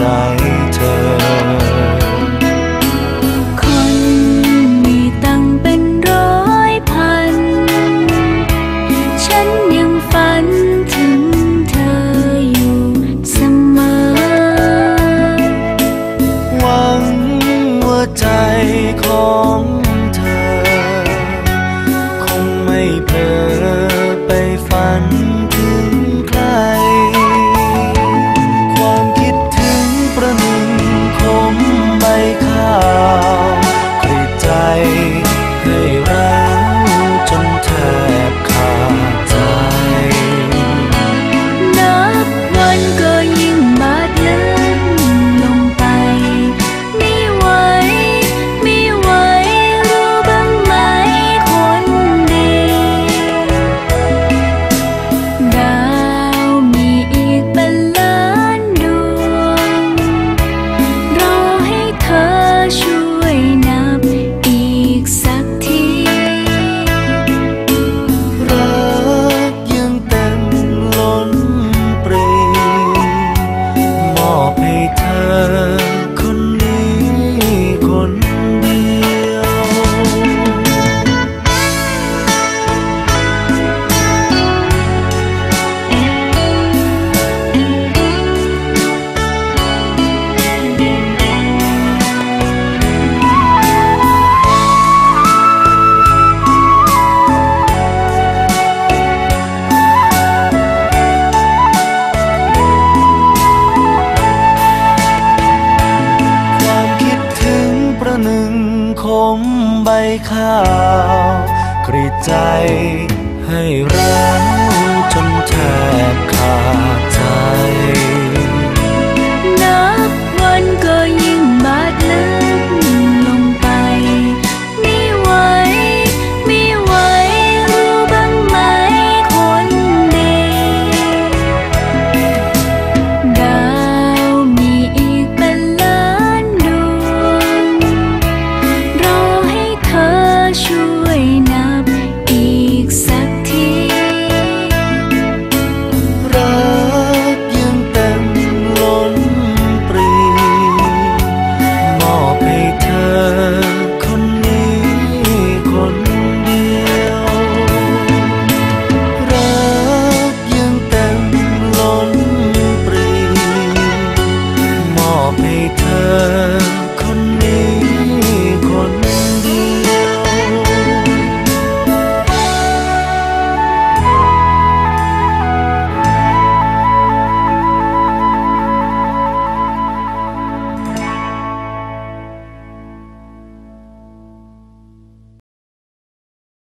ใจเธอ Jesus. หนึ่งคมใบข้าวกรีดใจให้ร้าวจนแทบขาดใจ อบให้เธ